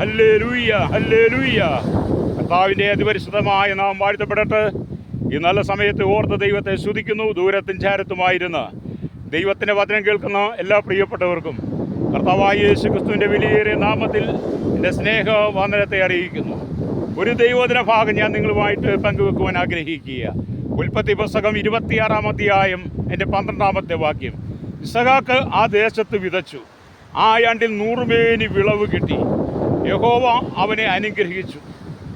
Hallelujah കർത്താവിന്റെ അതിപരിശുദ്ധമായ നാം വാഴ്ത്തപ്പെടട്ടെ. ഈ നല്ല സമയത്ത് ഓർത്ത് ദൈവത്തെ ശുദ്ധിക്കുന്നു ദൂരത്തും ചാരത്തുമായിരുന്ന. ദൈവത്തിന്റെ വചനം കേൾക്കുന്ന എല്ലാ പ്രിയപ്പെട്ടവർക്കും കർത്താവായ യേശു ക്രിസ്തുവിന്റെ വിലയേറിയ നാമത്തിൽ എന്റെ സ്നേഹ വന്ദനത്തെ അറിയിക്കുന്നു. ഒരു ദൈവദിന ഭാഗം ഞാൻ നിങ്ങളുമായിട്ട് പങ്കുവെക്കുവാൻ ആഗ്രഹിക്കുക. ഉൽപ്പത്തി പുസ്തകം ഇരുപത്തിയാറാം അധ്യായം എന്റെ പന്ത്രണ്ടാമത്തെ വാക്യം. ഇസഹാക്ക് ആ ദേശത്ത് വിതച്ചു. ആ ആണ്ടിൽ നൂറുമേനി വിളവ് കിട്ടി. യഹോവ അവനെ അനുഗ്രഹിച്ചു.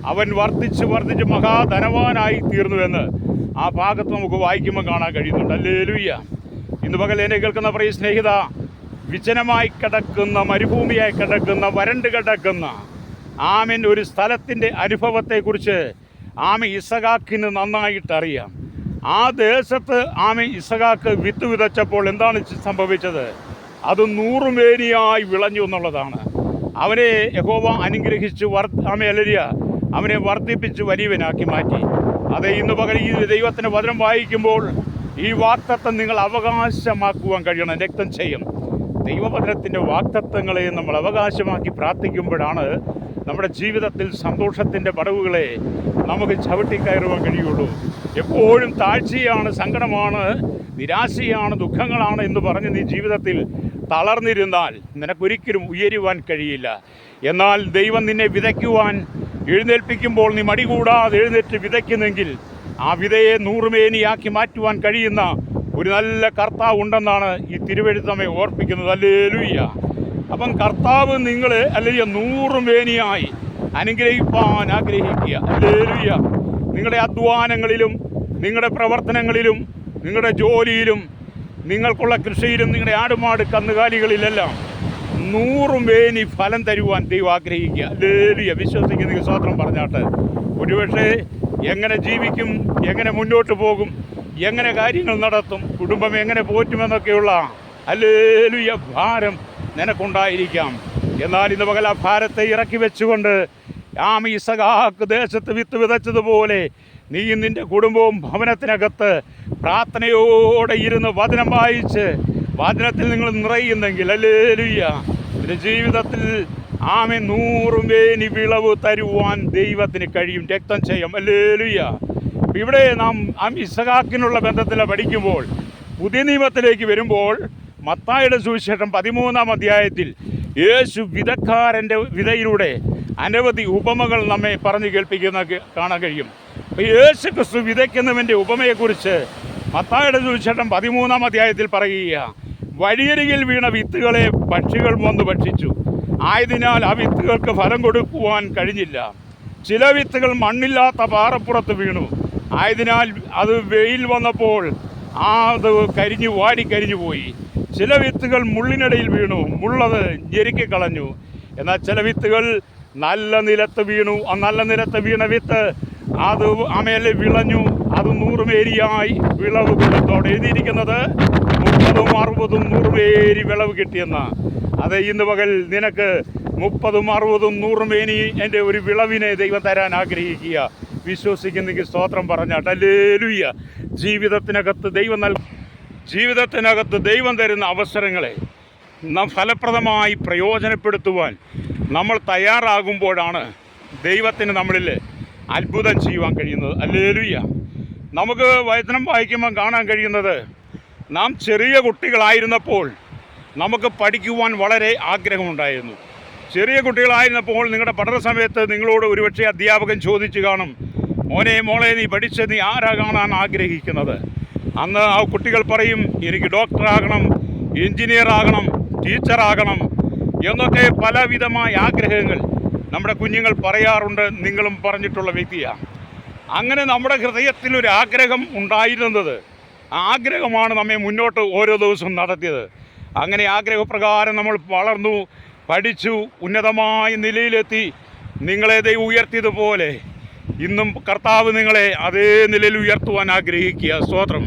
അവൻ വർദ്ധിച്ച് വർദ്ധിച്ച് മഹാധനവാനായി തീർന്നുവെന്ന് ആ ഭാഗത്ത് നമുക്ക് വായിക്കുമ്പോൾ കാണാൻ കഴിയുന്നുണ്ട്. അല്ലേലുയ്യ ഇന്ന് പകൽ എന്നെ കേൾക്കുന്ന പ്രിയ സ്നേഹിത വിജനമായി കിടക്കുന്ന മരുഭൂമിയായി കിടക്കുന്ന വരണ്ട് കിടക്കുന്ന ആമിൻ ഒരു സ്ഥലത്തിന്റെ അനുഭവത്തെക്കുറിച്ച് ആമി ഇസഖാക്കിന് നന്നായിട്ടറിയാം. ആ ദേശത്ത് ആമി ഇസഹാക്ക് വിത്ത് വിതച്ചപ്പോൾ എന്താണ് സംഭവിച്ചത്? അത് നൂറുമേനിയായി വിളഞ്ഞു എന്നുള്ളതാണ്. അവനെ യഹോവ അനുഗ്രഹിച്ച് വർ ആമെ അവനെ വർദ്ധിപ്പിച്ച് വലിയവനാക്കി മാറ്റി. അത് ഇന്ന് പകൽ ഈ ദൈവത്തിന്റെ വചനം വായിക്കുമ്പോൾ ഈ വാക്തത്വം നിങ്ങൾ അവകാശമാക്കുവാൻ കഴിയണം രക്തം ചെയ്യും. ദൈവവചനത്തിന്റെ വാക്തത്വങ്ങളെ നമ്മൾ അവകാശമാക്കി പ്രാർത്ഥിക്കുമ്പോഴാണ് നമ്മുടെ ജീവിതത്തിൽ സന്തോഷത്തിന്റെ പടവുകളെ നമുക്ക് ചവിട്ടിക്കയറുവാൻ കഴിയുള്ളൂ. എപ്പോഴും താഴ്ചയാണ് സങ്കടമാണ് നിരാശയാണ് ദുഃഖങ്ങളാണ് എന്ന് പറഞ്ഞ് നീ ജീവിതത്തിൽ തളർന്നിരുന്നാൽ നിനക്കൊരിക്കലും ഉയരുവാൻ കഴിയില്ല. എന്നാൽ ദൈവം നിന്നെ വിതയ്ക്കുവാൻ എഴുന്നേൽപ്പിക്കുമ്പോൾ നീ മടികൂടാതെ എഴുന്നേറ്റ് വിതയ്ക്കുന്നെങ്കിൽ ആ വിതയെ നൂറുമേനിയാക്കി മാറ്റുവാൻ കഴിയുന്ന ഒരു നല്ല കർത്താവ് ഉണ്ടെന്നാണ് ഈ തിരുവഴുത്തമ്മയെ ഓർപ്പിക്കുന്നത്. അല്ലേലുയ്യ അപ്പം കർത്താവ് നിങ്ങൾ അല്ലെങ്കിൽ നൂറുമേനിയായി അനുഗ്രഹിപ്പാൻ ആഗ്രഹിക്കുക. അല്ലേലുയ്യ നിങ്ങളുടെ അധ്വാനങ്ങളിലും നിങ്ങളുടെ പ്രവർത്തനങ്ങളിലും നിങ്ങളുടെ ജോലിയിലും നിങ്ങൾക്കുള്ള കൃഷിയിലും നിങ്ങളുടെ ആടുമാട് കന്നുകാലികളിലെല്ലാം നൂറും വേനി ഫലം തരുവാൻ ദൈവം ആഗ്രഹിക്കുക. ലേലിയ വിശ്വസിക്കുന്ന സ്വത്രം പറഞ്ഞാട്ട്. ഒരുപക്ഷെ എങ്ങനെ ജീവിക്കും എങ്ങനെ മുന്നോട്ട് പോകും എങ്ങനെ കാര്യങ്ങൾ നടത്തും കുടുംബം എങ്ങനെ പോറ്റുമെന്നൊക്കെയുള്ള അല്ലേലുയ ഭാരം നിനക്കുണ്ടായിരിക്കാം. എന്നാൽ ഇന്ന് പകൽ ആ ഭാരത്തെ ഇറക്കി വെച്ചുകൊണ്ട് ആമ ഇസഹാക്ക് ദേശത്ത് വിത്ത് വിതച്ചതുപോലെ നീയും നിന്റെ കുടുംബവും ഭവനത്തിനകത്ത് പ്രാർത്ഥനയോടെ ഇരുന്ന് വചനം വായിച്ച് വചനത്തിൽ നിങ്ങൾ നിറയുന്നെങ്കിൽ അല്ലേലുയ്യ നിന്റെ ജീവിതത്തിൽ ആമെ നൂറും വേനി വിളവ് തരുവാൻ ദൈവത്തിന് കഴിയും. രക്തം ചെയ്യും. അല്ലേലുയ്യ ഇവിടെ നാം ആ ഇസഹാക്കിനുള്ള ബന്ധത്തിൽ പഠിക്കുമ്പോൾ പുതിയ നിയമത്തിലേക്ക് വരുമ്പോൾ മത്തായുടെ സുവിശേഷം പതിമൂന്നാം അധ്യായത്തിൽ യേശു വിധക്കാരന്റെ വിധയിലൂടെ അനവധി ഉപമകൾ നമ്മെ പറഞ്ഞു കേൾപ്പിക്കുന്ന കാണാൻ കഴിയും. യേശു ക്രിസ്തു വിതയ്ക്കുന്നവന്റെ ഉപമയെക്കുറിച്ച് മത്തായുടെ സുവിശേഷം പതിമൂന്നാം അധ്യായത്തിൽ പറയുക വഴിയരികിൽ വീണ വിത്തുകളെ പക്ഷികൾ വന്ന് ഭക്ഷിച്ചു. ആയതിനാൽ ആ വിത്തുകൾക്ക് ഫലം കൊടുക്കുവാൻ കഴിഞ്ഞില്ല. ചില വിത്തുകൾ മണ്ണില്ലാത്ത പാറപ്പുറത്ത് വീണു. ആയതിനാൽ അത് വെയിൽ വന്നപ്പോൾ ആ അത് കരിഞ്ഞു വാടി കരിഞ്ഞു പോയി. ചില വിത്തുകൾ മുള്ളിനിടയിൽ വീണു മുള്ളത് ഞെരുക്കി കളഞ്ഞു. എന്നാൽ ചില വിത്തുകൾ നല്ല നിലത്ത് വീണു ആ നല്ല നിലത്ത് വീണ വിത്ത് അത് അമേലെ വിളഞ്ഞു. അത് നൂറുമേരിയായി വിളവ് കൊടുത്തോടെ എഴുതിയിരിക്കുന്നത് മുപ്പതും അറുപതും നൂറുമേരി വിളവ് കിട്ടിയെന്ന. അത് ഇന്ന് പകൽ നിനക്ക് മുപ്പതും അറുപതും നൂറുമേനി എന്റെ ഒരു വിളവിനെ ദൈവം തരാൻ ആഗ്രഹിക്കുക. വിശ്വസിക്കുന്നെങ്കിൽ സ്തോത്രം പറഞ്ഞാട്ട്. അല്ലേലുയ്യ ജീവിതത്തിനകത്ത് ദൈവം നൽ ജീവിതത്തിനകത്ത് ദൈവം തരുന്ന അവസരങ്ങളെ നാം ഫലപ്രദമായി പ്രയോജനപ്പെടുത്തുവാൻ നമ്മൾ തയ്യാറാകുമ്പോഴാണ് ദൈവത്തിന് നമ്മളിൽ അത്ഭുതം ചെയ്യുവാൻ കഴിയുന്നത്. അല്ലേലുയ്യ. നമുക്ക് വചനം വായിക്കുമ്പോൾ കാണാൻ കഴിയുന്നത് നാം ചെറിയ കുട്ടികളായിരുന്നപ്പോൾ നമുക്ക് പഠിക്കുവാൻ വളരെ ആഗ്രഹമുണ്ടായിരുന്നു. ചെറിയ കുട്ടികളായിരുന്നപ്പോൾ നിങ്ങളുടെ പഠന സമയത്ത് നിങ്ങളോട് ഒരുപക്ഷെ അധ്യാപകൻ ചോദിച്ചു കാണും മോനെ മോളെ നീ പഠിച്ച് നീ ആരാ കാണാൻ ആഗ്രഹിക്കുന്നത്? അന്ന് ആ കുട്ടികൾ പറയും എനിക്ക് ഡോക്ടറാകണം എഞ്ചിനീയർ ആകണം ടീച്ചറാകണം എന്നൊക്കെ പലവിധമായ ആഗ്രഹങ്ങൾ. നമ്മുടെ കുഞ്ഞുങ്ങൾ പറയാറുണ്ട് നിങ്ങളും പറഞ്ഞിട്ടുള്ള വ്യക്തിയാണ് അങ്ങനെ നമ്മുടെ ഹൃദയത്തിൽ ഒരു ആഗ്രഹം ഉണ്ടായിരുന്നത്. ആഗ്രഹമാണ് നമ്മെ മുന്നോട്ട് ഓരോ ദിവസവും നടത്തിയത്. അങ്ങനെ ആഗ്രഹപ്രകാരം നമ്മൾ വളർന്നു പഠിച്ചു ഉന്നതമായ നിലയിലെത്തി. നിങ്ങളെ ദൈവം ഉയർത്തിയതുപോലെ ഇന്നും കർത്താവ് നിങ്ങളെ അതേ നിലയിൽ ഉയർത്തുവാൻ ആഗ്രഹിക്കുക. സ്തോത്രം.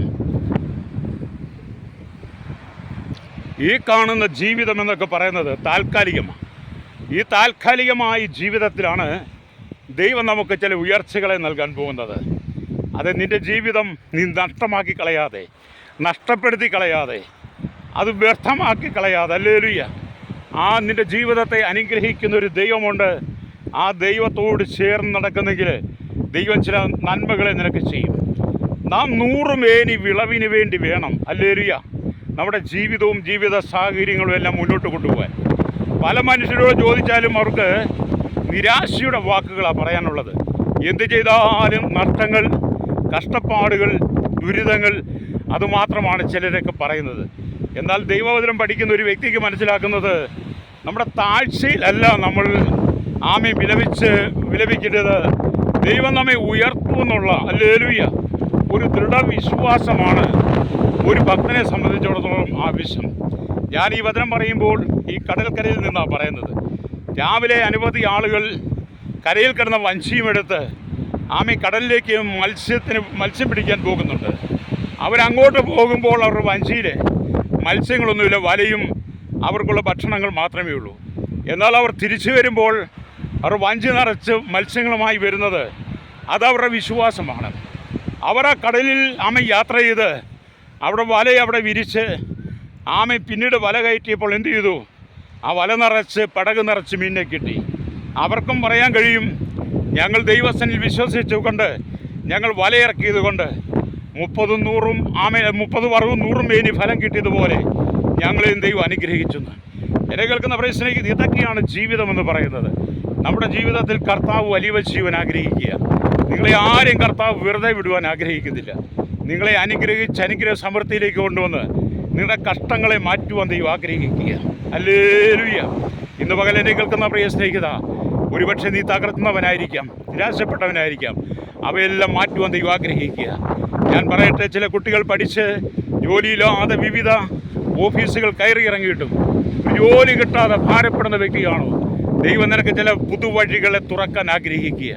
ഈ കാണുന്ന ജീവിതം എന്നൊക്കെ പറയുന്നത് താൽക്കാലികമാണ്. ഈ താൽക്കാലികമായ ജീവിതത്തിലാണ് ദൈവം നമുക്ക് ചില ഉയർച്ചകളെ നൽകാൻ പോകുന്നത്. അത് നിന്റെ ജീവിതം നീ നഷ്ടമാക്കി കളയാതെ നഷ്ടപ്പെടുത്തി കളയാതെ അത് വ്യർത്ഥമാക്കി കളയാതെ. അല്ലേലുയ്യ. ആ നിന്റെ ജീവിതത്തെ അനുഗ്രഹിക്കുന്ന ഒരു ദൈവമുണ്ട്. ആ ദൈവത്തോട് ചേർന്ന് നടക്കുന്നെങ്കിൽ ദൈവം ചില നന്മകളെ നിനക്ക് ചെയ്യും. നാം നൂറുമേനി വിളവിന് വേണ്ടി വേണം. അല്ലേലുയ്യ. നമ്മുടെ ജീവിതവും ജീവിത സാഹചര്യങ്ങളും എല്ലാം മുന്നോട്ട് കൊണ്ടുപോകാൻ. പല മനുഷ്യരോട് ചോദിച്ചാലും അവർക്ക് നിരാശയുടെ വാക്കുകളാണ് പറയാനുള്ളത്. എന്ത് ചെയ്താലും നഷ്ടങ്ങൾ കഷ്ടപ്പാടുകൾ ദുരിതങ്ങൾ അതുമാത്രമാണ് ചിലരൊക്കെ പറയുന്നത്. എന്നാൽ ദൈവവചനം പഠിക്കുന്ന ഒരു വ്യക്തിക്ക് മനസ്സിലാക്കുന്നത് നമ്മുടെ താഴ്ചയിലല്ല നമ്മൾ ആമെ വിലപിച്ച് വിലപിക്കേണ്ടത്. ദൈവം നമ്മെ ഉയർത്തുമെന്നുള്ള അല്ലേലുയ്യ ദൃഢവിശ്വാസമാണ് ഒരു ഭക്തനെ സംബന്ധിച്ചിടത്തോളം ആവശ്യം ഞാൻ ഈ വചനം പറയുമ്പോൾ ഈ കടൽക്കരയിൽ നിന്നാണ് പറയുന്നത്. രാവിലെ അനവധി ആളുകൾ കരയിൽ കിടന്ന വഞ്ചിയുമെടുത്ത് ആമി കടലിലേക്ക് മത്സ്യത്തിന് മത്സ്യം പിടിക്കാൻ പോകുന്നുണ്ട്. അവരങ്ങോട്ട് പോകുമ്പോൾ അവരുടെ വഞ്ചിയിൽ മത്സ്യങ്ങളൊന്നുമില്ല വലയും അവർക്കുള്ള ഭക്ഷണങ്ങൾ മാത്രമേ ഉള്ളൂ. എന്നാൽ അവർ തിരിച്ചു വരുമ്പോൾ അവർ വഞ്ചി നിറച്ച് മത്സ്യങ്ങളുമായി വരുന്നത് അതവരുടെ വിശ്വാസമാണ്. അവർ ആ കടലിൽ ആമ യാത്ര ചെയ്ത് അവിടെ വല അവിടെ വിരിച്ച് ആമ പിന്നീട് വല കയറ്റിയപ്പോൾ എന്ത് ചെയ്തു? ആ വല നിറച്ച് പടക് നിറച്ച് മീനിനെ കിട്ടി. അവർക്കും പറയാൻ കഴിയും ഞങ്ങൾ ദൈവസ്ഥനിൽ വിശ്വസിച്ചുകൊണ്ട് ഞങ്ങൾ വലയിറക്കിയത് കൊണ്ട് മുപ്പതും നൂറും ആമ മുപ്പത് വറവും നൂറും മേനി ഫലം കിട്ടിയതുപോലെ ഞങ്ങളെയും ദൈവം അനുഗ്രഹിച്ചെന്ന് എന്നെ കേൾക്കുന്ന പ്രശ്നം ഇതൊക്കെയാണ് ജീവിതമെന്ന് പറയുന്നത്. നമ്മുടെ ജീവിതത്തിൽ കർത്താവ് വലിയ ജീവൻ ആഗ്രഹിക്കുക. നിങ്ങളെ ആരും കർത്താവ് വെറുതെ വിടുവാൻ ആഗ്രഹിക്കുന്നില്ല. നിങ്ങളെ അനുഗ്രഹിച്ച് അനുഗ്രഹ സമൃദ്ധിയിലേക്ക് കൊണ്ടുവന്ന് നിങ്ങളുടെ കഷ്ടങ്ങളെ മാറ്റുവാൻ ദൈവം ആഗ്രഹിക്കുക. അല്ലേലുയ്യ ഇന്ന് പകൽ എന്നെ കേൾക്കുന്ന പ്രിയ സ്നേഹിത ഒരുപക്ഷെ നീ തകർന്നവനായിരിക്കാം നിരാശപ്പെട്ടവനായിരിക്കാം. അവയെല്ലാം മാറ്റുവാൻ ദൈവം ആഗ്രഹിക്കുക. ഞാൻ പറയട്ടെ ചില കുട്ടികൾ പഠിച്ച് ജോലിയില്ലാതെ വിവിധ ഓഫീസുകൾ കയറി ഇറങ്ങിയിട്ടും ജോലി കിട്ടാതെ ഭാരപ്പെടുന്ന വ്യക്തിയാണോ? ദൈവം നിനക്ക് ചില പുതുവഴികളെ തുറക്കാൻ ആഗ്രഹിക്കുക.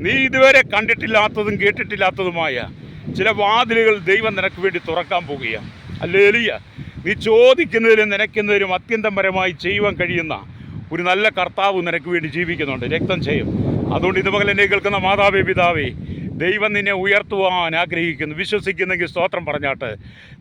നീ ഇതുവരെ കണ്ടിട്ടില്ലാത്തതും കേട്ടിട്ടില്ലാത്തതുമായ ചില വാതിലുകൾ ദൈവം നിനക്ക് വേണ്ടി തുറക്കാൻ പോകുകയാണ് അല്ലേലിയ നീ ചോദിക്കുന്നതിലും നനയ്ക്കുന്നതിലും അത്യന്തപരമായി ചെയ്യുവാൻ കഴിയുന്ന ഒരു നല്ല കർത്താവ് നിനക്ക് വേണ്ടി ജീവിക്കുന്നുണ്ട്. രക്തം ചെയ്യും. അതുകൊണ്ട് ഇത് പകൽ എന്നെ കേൾക്കുന്ന മാതാവേ പിതാവേ ദൈവം നിന്നെ ഉയർത്തുവാൻ ആഗ്രഹിക്കുന്നു. വിശ്വസിക്കുന്നെങ്കിൽ സ്തോത്രം പറഞ്ഞാട്ട്.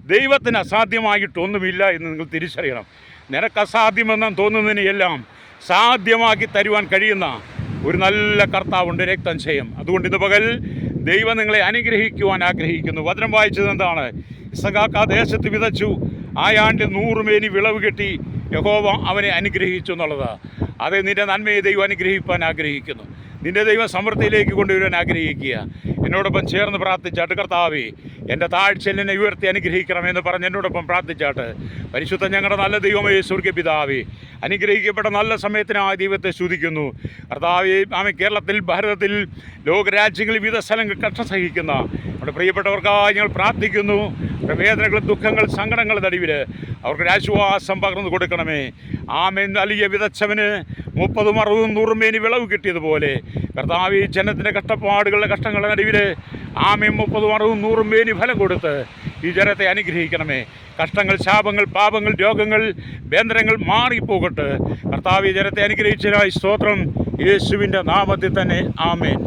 ദൈവത്തിന് അസാധ്യമായിട്ടൊന്നുമില്ല എന്ന് നിങ്ങൾ തിരിച്ചറിയണം. നിനക്ക് അസാധ്യമെന്ന് തോന്നുന്നതിനെയെല്ലാം സാധ്യമാക്കി തരുവാൻ കഴിയുന്ന ഒരു നല്ല കർത്താവുണ്ട് രക്തം ചെയ്യും അതുകൊണ്ട് ഇന്ന് പകൽ ദൈവം നിങ്ങളെ അനുഗ്രഹിക്കുവാൻ ആഗ്രഹിക്കുന്നു. വചനം വായിച്ചത് എന്താണ്? ഇസഖാക്ക ദേശത്ത് വിതച്ചു. ആയാണ്ട് നൂറുമേനി വിളവ് കെട്ടി യഹോവ അവനെ അനുഗ്രഹിച്ചു എന്നുള്ളത്. അതേ നിന്റെ നന്മയെ ദൈവം അനുഗ്രഹിക്കാൻ ആഗ്രഹിക്കുന്നു. നിന്റെ ദൈവം സമൃദ്ധിയിലേക്ക് കൊണ്ടുവരാൻ ആഗ്രഹിക്കുക. എന്നോടൊപ്പം ചേർന്ന് പ്രാർത്ഥിച്ചാട്ട് കർത്താവേ എന്റെ താഴ്ചയിൽ എന്നെ ഉയർത്തി അനുഗ്രഹിക്കണമെന്ന് പറഞ്ഞ് എന്നോടൊപ്പം പ്രാർത്ഥിച്ചാട്ട് പരിശുദ്ധ ഞങ്ങളുടെ നല്ല ദൈവമേ സ്വർഗ പിതാവേ അനുഗ്രഹിക്കപ്പെട്ട നല്ല സമയത്തിന് ആ ദൈവത്തെ സ്തുതിക്കുന്നു. കർത്താവേ ആമേ കേരളത്തിൽ ഭാരതത്തിൽ ലോകരാജ്യങ്ങളിൽ വിവിധ സ്ഥലങ്ങൾ കഷ്ട സഹിക്കുന്ന നമ്മുടെ പ്രിയപ്പെട്ടവർക്കായി ഞങ്ങൾ പ്രാർത്ഥിക്കുന്നു. വേദനകൾ ദുഃഖങ്ങൾ സങ്കടങ്ങൾ നടുവിൽ അവർക്ക് ആശ്വാസം പകർന്നു കൊടുക്കണമേ. ആമേൻ. നൽകിയ വിതച്ചവന് മുപ്പതും അറുപതും നൂറും മേനി വിളവ് കിട്ടിയതുപോലെ കർത്താവ് ഈ ജനത്തിന്റെ കഷ്ടപ്പാടുകളുടെ കഷ്ടങ്ങളുടെ നടുവിൽ ആമയും മുപ്പതും അറുപതും നൂറും മേനി ഫലം കൊടുത്ത് ഈ ജനത്തെ അനുഗ്രഹിക്കണമേ. കഷ്ടങ്ങൾ ശാപങ്ങൾ പാപങ്ങൾ രോഗങ്ങൾ ബന്ധനങ്ങൾ മാറിപ്പോകട്ടെ. കർത്താവ് ഈ ജനത്തെ അനുഗ്രഹിച്ചതായി സ്തോത്രം. യേശുവിന്റെ നാമത്തിൽ തന്നെ ആമേൻ.